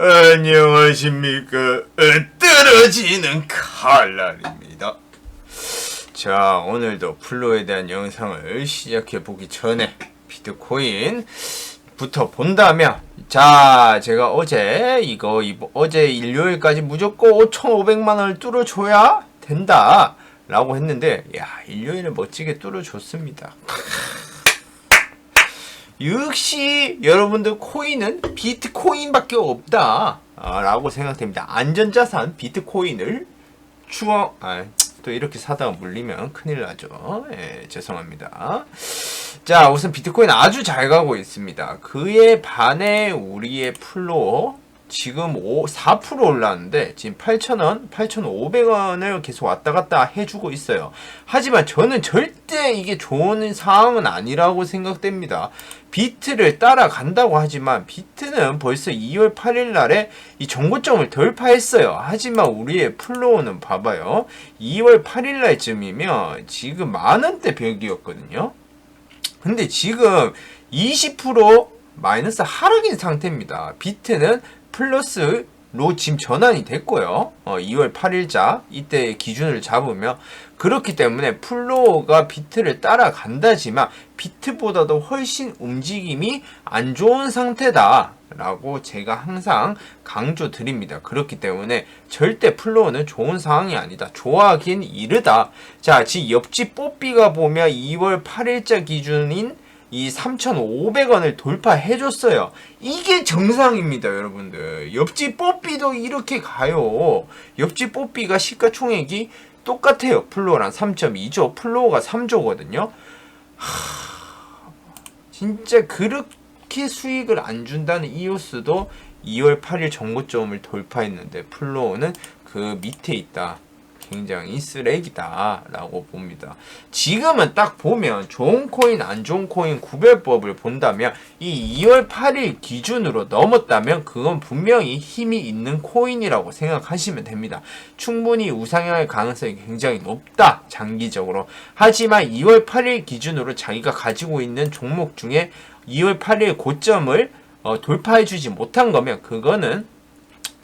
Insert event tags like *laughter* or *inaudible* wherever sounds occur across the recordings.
안녕하십니까. 어, 떨어지는 칼날입니다. 자, 오늘도 플로에 대한 영상을 시작해 보기 전에 비트코인부터 본다면, 자, 제가 어제 이거, 어제 일요일까지 무조건 5,500만원을 뚫어줘야 된다. 라고 했는데, 야, 일요일에 멋지게 뚫어줬습니다. 역시 여러분들 코인은 비트코인밖에 없다 아, 라고 생각됩니다. 안전자산 비트코인을 추억 아, 또 이렇게 사다가 물리면 큰일 나죠. 예, 죄송합니다. 자 우선 비트코인 아주 잘 가고 있습니다. 그에 반해 우리의 플로어 지금 5, 4% 올랐는데 지금 8,000원, 8,500원을 계속 왔다 갔다 해주고 있어요. 하지만 저는 절대 이게 좋은 상황은 아니라고 생각됩니다. 비트를 따라간다고 하지만 비트는 벌써 2월 8일 날에 이 정고점을 돌파했어요. 하지만 우리의 플로우는 봐봐요. 2월 8일 날쯤이면 지금 만원대 벽이었거든요. 근데 지금 20% 마이너스 하락인 상태입니다. 비트는 플러스 로 지금 전환이 됐고요. 어, 2월 8일자 이때 기준을 잡으면 그렇기 때문에 플로어가 비트를 따라간다지만 비트보다도 훨씬 움직임이 안 좋은 상태다. 라고 제가 항상 강조 드립니다. 그렇기 때문에 절대 플로어는 좋은 상황이 아니다. 좋아하긴 이르다. 자, 지금 옆집 뽀삐가 보면 2월 8일자 기준인 이 3,500원을 돌파해줬어요. 이게 정상입니다, 여러분들. 옆집 뽀삐도 이렇게 가요. 옆집 뽀삐가 시가총액이 똑같아요. 플로어랑 3.2조. 플로어가 3조거든요. 하... 진짜 그렇게 수익을 안 준다는 이오스도 2월 8일 정고점을 돌파했는데 플로어는 그 밑에 있다. 굉장히 쓰레기다라고 봅니다. 지금은 딱 보면 좋은 코인, 안 좋은 코인 구별법을 본다면 이 2월 8일 기준으로 넘었다면 그건 분명히 힘이 있는 코인이라고 생각하시면 됩니다. 충분히 우상향할 가능성이 굉장히 높다. 장기적으로. 하지만 2월 8일 기준으로 자기가 가지고 있는 종목 중에 2월 8일 고점을 어, 돌파해주지 못한 거면 그거는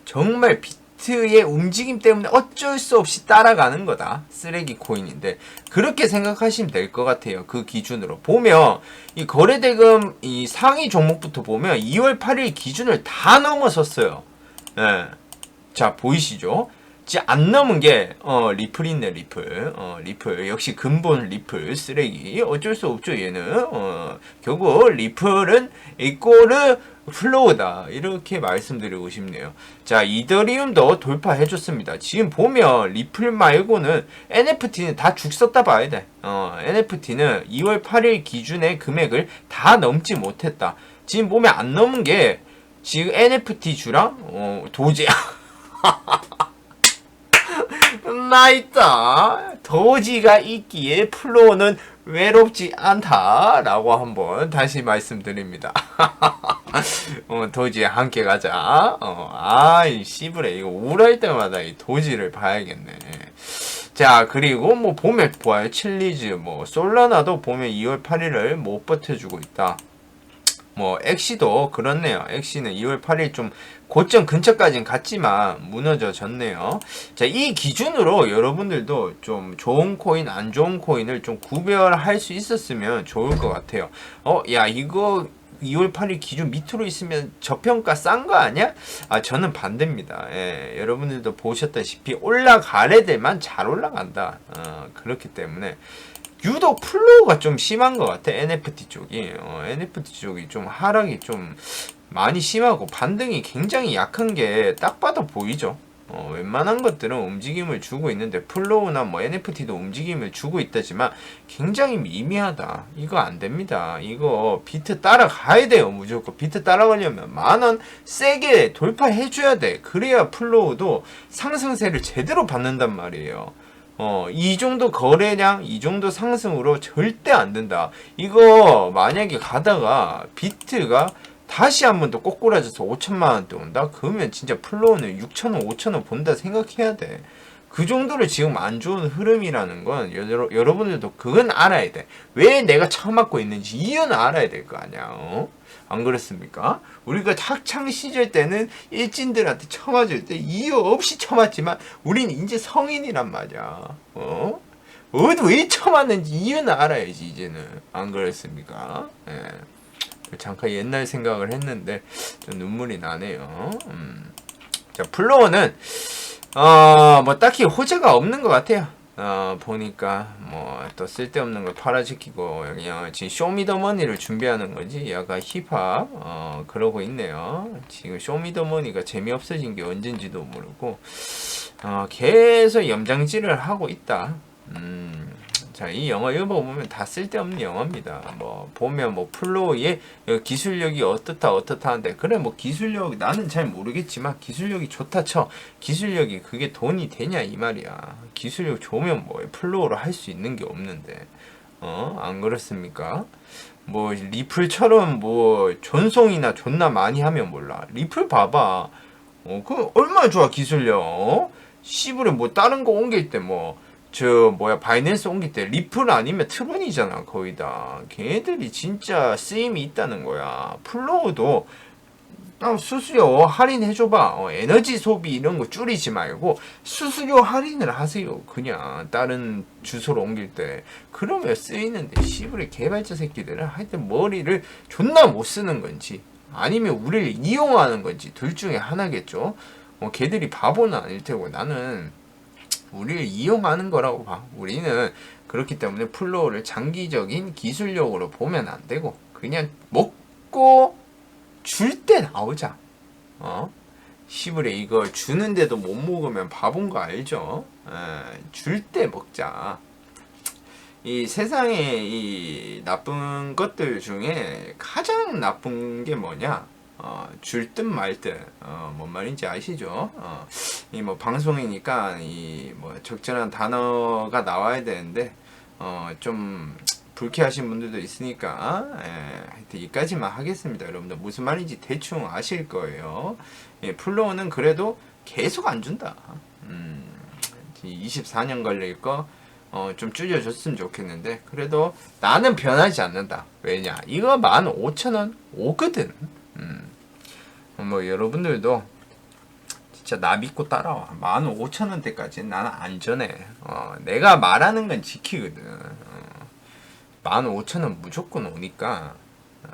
정말 비 비트의 움직임 때문에 어쩔 수 없이 따라가는 거다. 쓰레기 코인인데 그렇게 생각하시면 될 것 같아요. 그 기준으로 보면 이 거래대금 이 상위 종목부터 보면 2월 8일 기준을 다 넘어섰어요. 예. 자 보이시죠? 안 넘은 게, 어, 리플 있네, 리플. 어, 리플. 역시 근본 리플, 쓰레기. 어쩔 수 없죠, 얘는. 어, 결국, 리플은 이꼬르 플로우다. 이렇게 말씀드리고 싶네요. 자, 이더리움도 돌파해줬습니다. 지금 보면, 리플 말고는 NFT는 다죽 썼다 봐야 돼. 어, NFT는 2월 8일 기준의 금액을 다 넘지 못했다. 지금 보면 안 넘은 게, 지금 NFT 주랑, 어, 도제. *laughs* 나 있다. 도지가 있기에 플로우는 외롭지 않다라고 한번 다시 말씀드립니다. *laughs* *laughs* 어, 도지에 함께 가자. 어, 아 이 씨부레 이거 우울할 때마다 이 도지를 봐야겠네. 자 그리고 뭐 보면 보아요 칠리즈 뭐 솔라나도 보면 2월 8일을 못 버텨주고 있다. 뭐 엑시도 그렇네요. 엑시는 2월 8일 좀 고점 근처까지는 갔지만 무너져졌네요. 자, 이 기준으로 여러분들도 좀 좋은 코인, 안 좋은 코인을 좀 구별할 수 있었으면 좋을 것 같아요. 어, 야, 이거 2월 8일 기준 밑으로 있으면 저평가 싼 거 아니야? 아, 저는 반대입니다. 예, 여러분들도 보셨다시피 올라가래들만 잘 올라간다. 어, 그렇기 때문에 유독 플로우가 좀 심한 것 같아 NFT 쪽이 어, NFT 쪽이 좀 하락이 좀 많이 심하고 반등이 굉장히 약한 게 딱 봐도 보이죠 어, 웬만한 것들은 움직임을 주고 있는데 플로우나 뭐 NFT도 움직임을 주고 있다지만 굉장히 미미하다. 이거 안 됩니다. 이거 비트 따라가야 돼요 무조건. 비트 따라가려면 만원 세게 돌파해 줘야 돼. 그래야 플로우도 상승세를 제대로 받는단 말이에요. 어, 이 정도 거래량, 이 정도 상승으로 절대 안 된다. 이거 만약에 가다가 비트가 다시 한 번 더 꼬꾸라져서 5천만 원대 온다? 그러면 진짜 플로우는 6천 원, 5천 원 본다 생각해야 돼. 그 정도로 지금 안 좋은 흐름이라는 건 여러, 여러분들도 그건 알아야 돼. 왜 내가 처맞고 있는지 이유는 알아야 될 거 아니야. 어? 안 그렇습니까? 우리가 학창 시절 때는 일진들한테 처맞을 때 이유 없이 처맞지만 우린 이제 성인이란 말이야. 어? 왜 처맞는지 이유는 알아야지 이제는 안 그렇습니까? 예. 잠깐 옛날 생각을 했는데 좀 눈물이 나네요. 음. 자 플로어는 어 뭐 딱히 호재가 없는 것 같아요. 어 보니까 뭐 또 쓸데없는 걸 팔아지키고 그냥 지금 쇼미더머니를 준비하는 거지 약간 힙합 어 그러고 있네요. 지금 쇼미더머니가 재미없어진 게 언젠지도 모르고 어 계속 염장질을 하고 있다. 음. 자, 이 영화 읽어보면 다 쓸데없는 영화입니다. 뭐, 보면 뭐, 플로우의 기술력이 어떻다, 어떻다 하는데, 그래, 뭐, 기술력, 나는 잘 모르겠지만, 기술력이 좋다 쳐. 기술력이 그게 돈이 되냐, 이 말이야. 기술력 좋으면 뭐해. 플로우로 할 수 있는 게 없는데. 어, 안 그렇습니까? 뭐, 리플처럼 뭐, 전송이나 존나 많이 하면 몰라. 리플 봐봐. 어, 그, 얼마나 좋아, 기술력. 어? 시부에 뭐, 다른 거 옮길 때 뭐, 저 뭐야 바이낸스 옮길 때 리플 아니면 트론이잖아 거의 다. 걔네들이 진짜 쓰임이 있다는 거야. 플로우도 아, 수수료 할인해줘봐. 어, 에너지 소비 이런 거 줄이지 말고 수수료 할인을 하세요 그냥. 다른 주소로 옮길 때. 그러면 쓰이는데 시부의 개발자 새끼들은 하여튼 머리를 존나 못 쓰는 건지 아니면 우리를 이용하는 건지 둘 중에 하나겠죠? 어, 걔들이 바보는 아닐 테고 나는 우리를 이용하는 거라고 봐. 우리는 그렇기 때문에 플로우를 장기적인 기술력으로 보면 안 되고 그냥 먹고 줄 때 나오자. 어? 시부레 이거 주는데도 못 먹으면 바본 거 알죠? 줄 때 먹자. 이 세상에 이 나쁜 것들 중에 가장 나쁜 게 뭐냐? 어, 줄듯말 듯, 어, 뭔 말인지 아시죠? 어, 이뭐 방송이니까 이 뭐 적절한 단어가 나와야 되는데, 어, 좀 불쾌하신 분들도 있으니까, 예, 하여튼 여기까지만 하겠습니다. 여러분들 무슨 말인지 대충 아실 거예요. 예, 플로우는 그래도 계속 안 준다. 음, 24년 걸릴 거, 어, 좀 줄여줬으면 좋겠는데, 그래도 나는 변하지 않는다. 왜냐? 이거 15,000원 오거든. 음. 뭐 여러분들도 진짜 나 믿고 따라와. 15,000원대까지는 나는 안전해. 어, 내가 말하는 건 지키거든. 어, 15,000원 무조건 오니까 어,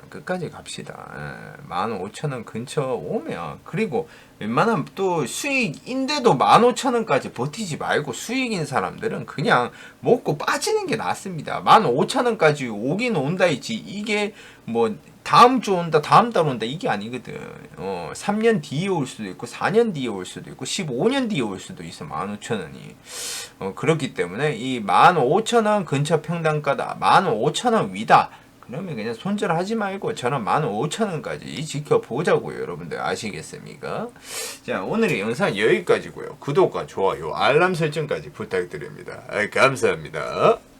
끝까지 갑시다. 예, 15,000원 근처 오면 그리고 웬만하면 또 수익인데도 15,000원까지 버티지 말고 수익인 사람들은 그냥 먹고 빠지는 게 낫습니다. 15,000원까지 오긴 온다 있지 이게 뭐 다음 주 온다, 다음 달 온다 이게 아니거든. 어, 3년 뒤에 올 수도 있고 4년 뒤에 올 수도 있고 15년 뒤에 올 수도 있어. 15,000원이. 어, 그렇기 때문에 이 15,000원 근처 평단가다. 15,000원 위다. 그러면 그냥 손절하지 말고 저는 15,000원까지 지켜보자고요. 여러분들 아시겠습니까? 자, 오늘의 영상 여기까지고요. 구독과 좋아요, 알람 설정까지 부탁드립니다. 아, 감사합니다.